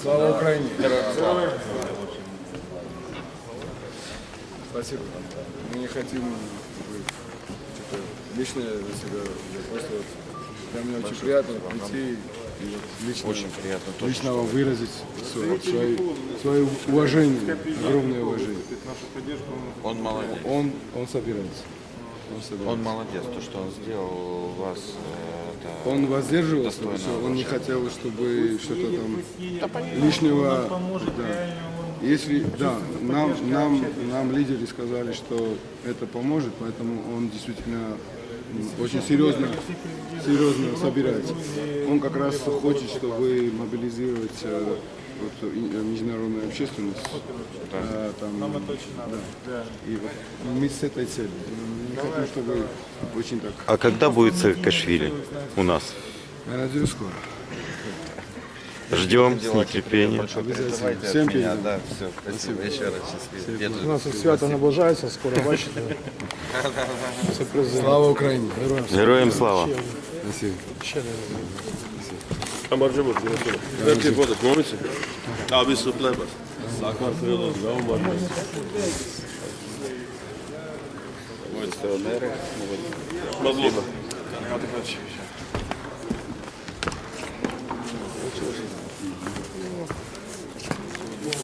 Слава Украине! Спасибо. Мы не хотим бы, что-то личное за себя. взять. Просто вот для меня очень приятно прийти и лично, Очень приятно тоже, лично вам выразить свое, свое, свое уважение, огромное уважение. Он молодец. Он, он собирается. Он собирается. Он молодец. То, что он сделал вас, э. Он воздерживался, всё, он не хотел, чтобы что-то там лишнего. Да. Если, да, нам, нам, нам лидеры сказали, что это поможет, поэтому он действительно очень серьезно, серьезно собирается. Он как раз хочет, чтобы мобилизировать э, вот, э, международную общественность. Э, там, да. И вот мы с этой целью Не хотим, чтобы очень так. А когда будет Саакашвили у нас? Я надеюсь, скоро. Ждем с нетерпением. Обязательно. Всем передам. Да, все, спасибо. Еще раз счастливо. Я У тоже нас свято наближається, скоро бачите. Це президент. Слава Україні! Героям слава! Героям слава! Спасибо. Ще не Ambarcımız yönetiyor. Herkes burada. Komisi. Abi sıplayamaz. Sakar kırılır. Devam var. Спасибо.